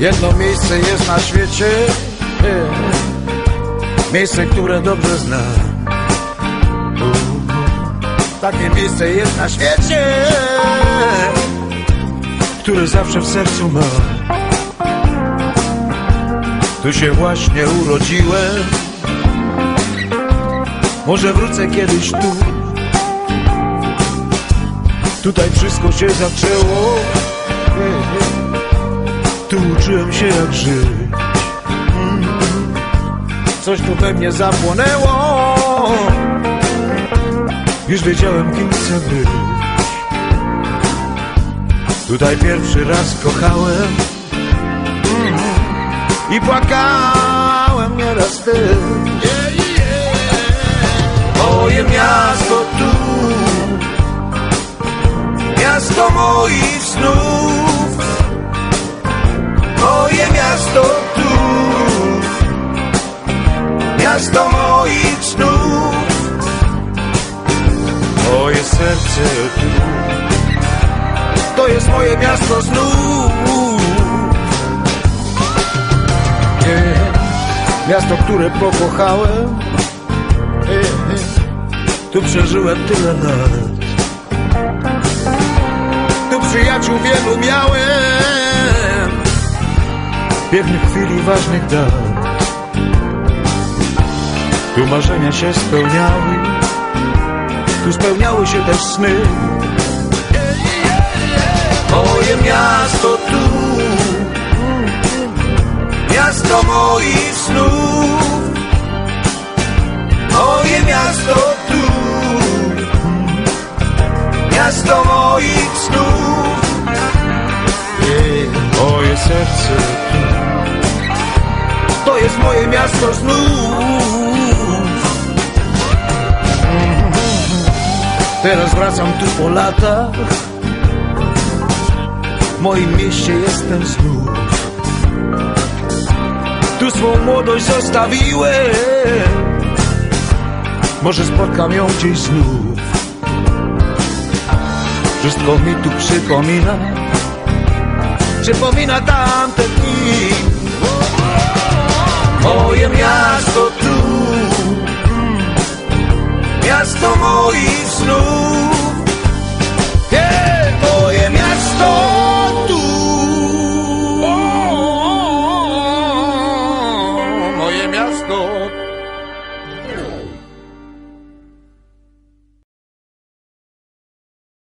Jedno miejsce jest na świecie. Miejsce, które dobrze znam Takie miejsce jest na świecie Które zawsze w sercu mam Tu się właśnie urodziłem. Może wrócę kiedyś tu. Tutaj wszystko się zaczęło Tu uczyłem się jak żyć. Coś tu we mnie zapłonęło. Już wiedziałem kim chcę być. Tutaj pierwszy raz kochałem. I płakałem nieraz też. Moje miasto tu. Miasto moich snów miasto tu. Miasto moich snów. Moje serce tu. To jest moje miasto Nie, Miasto, które pokochałem. Tu przeżyłem tyle lat. Tu przyjaciół wielu miałem Pięknych chwil i ważnych dat. Tu marzenia się spełniały. Tu spełniały się też sny. Moje miasto tu. Miasto moich snów. Moje miasto tu. Miasto moich snów. Moje serce To jest moje miasto znów. Teraz wracam tu po latach. W moim mieście jestem znów. Tu swą młodość zostawiłem. Może spotkam ją gdzieś znów. Wszystko mi tu przypomina. Przypomina tamte dni miasto moich snów